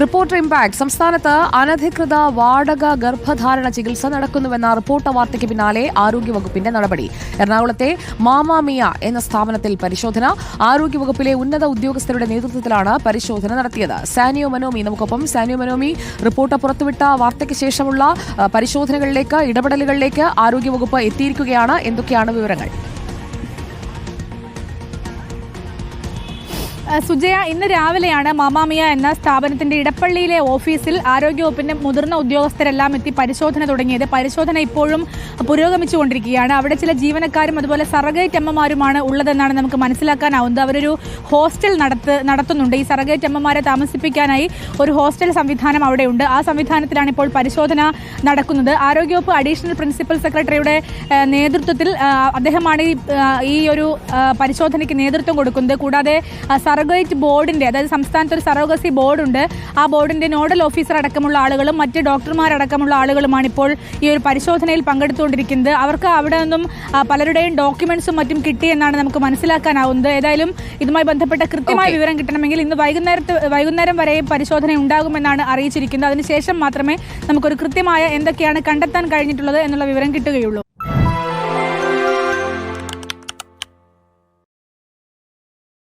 Reporter impact. സംസ്ഥാനത്ത് അനധികൃത വാടക ഗർഭധാരണ ചികിത്സ നടക്കുന്നുവെന്ന റിപ്പോർട്ട് വാർത്തയ്ക്ക് പിന്നാലെ ആരോഗ്യവകുപ്പിന്റെ നടപടി. എറണാകുളത്തെ മാമാമിയ എന്ന സ്ഥാപനത്തിൽ പരിശോധന. ആരോഗ്യവകുപ്പിലെ ഉന്നത ഉദ്യോഗസ്ഥരുടെ നേതൃത്വത്തിലാണ് പരിശോധന നടത്തിയത്. സാനിയോ മനോമി നമുക്കൊപ്പം. സാനിയോ മനോമി റിപ്പോർട്ട് പുറത്തുവിട്ട വാർത്തയ്ക്ക് ശേഷമുള്ള പരിശോധനകളിലേക്ക് ഇടപെടലുകളിലേക്ക് ആരോഗ്യവകുപ്പ് എത്തിയിരിക്കുകയാണ്. എന്തൊക്കെയാണ് വിവരങ്ങൾ? സുജയ ഇന്ന് രാവിലെയാണ് മാമാമിയ എന്ന സ്ഥാപനത്തിന്റെ ഇടപ്പള്ളിയിലെ ഓഫീസിൽ ആരോഗ്യവകുപ്പിന്റെ മുതിർന്ന ഉദ്യോഗസ്ഥരെല്ലാം എത്തി പരിശോധന തുടങ്ങിയത്. പരിശോധന ഇപ്പോഴും പുരോഗമിച്ചുകൊണ്ടിരിക്കുകയാണ്. അവിടെ ചില ജീവനക്കാരും അതുപോലെ സർഗേറ്റ് അമ്മമാരുമാണ് ഉള്ളതെന്നാണ് നമുക്ക് മനസ്സിലാക്കാനാവുന്നത്. അവരൊരു ഹോസ്റ്റൽ നടത്ത് നടത്തുന്നുണ്ട്. ഈ സർഗേറ്റ് അമ്മമാരെ താമസിപ്പിക്കാനായി ഒരു ഹോസ്റ്റൽ സംവിധാനം അവിടെയുണ്ട്. ആ സംവിധാനത്തിലാണ് ഇപ്പോൾ പരിശോധന നടക്കുന്നത്. ആരോഗ്യവകുപ്പ് അഡീഷണൽ പ്രിൻസിപ്പൽ സെക്രട്ടറിയുടെ നേതൃത്വത്തിൽ അദ്ദേഹമാണ് ഈ ഒരു പരിശോധനയ്ക്ക് നേതൃത്വം കൊടുക്കുന്നത്. കൂടാതെ സർഗേറ്റ് ബോർഡിന്റെ അതായത് സംസ്ഥാനത്ത് ഒരു സറോഗസി ബോർഡുണ്ട്. ആ ബോർഡിന്റെ നോഡൽ ഓഫീസർ അടക്കമുള്ള ആളുകളും മറ്റ് ഡോക്ടർമാരടക്കമുള്ള ആളുകളുമാണ് ഇപ്പോൾ ഈ ഒരു പരിശോധനയിൽ പങ്കെടുത്തുകൊണ്ടിരിക്കുന്നത്. അവർക്ക് അവിടെ നിന്നും പലരുടെയും ഡോക്യുമെന്റ്സും മറ്റും കിട്ടിയെന്നാണ് നമുക്ക് മനസ്സിലാക്കാനാവുന്നത്. ഏതായാലും ഇതുമായി ബന്ധപ്പെട്ട കൃത്യമായ വിവരം കിട്ടണമെങ്കിൽ ഇന്ന് വൈകുന്നേരത്ത് വൈകുന്നേരം വരെ പരിശോധന ഉണ്ടാകുമെന്നാണ് അറിയിച്ചിരിക്കുന്നത്. അതിനുശേഷം മാത്രമേ നമുക്കൊരു കൃത്യമായ എന്തൊക്കെയാണ് കണ്ടെത്താൻ കഴിഞ്ഞിട്ടുള്ളത് എന്നുള്ള വിവരം കിട്ടുകയുള്ളൂ.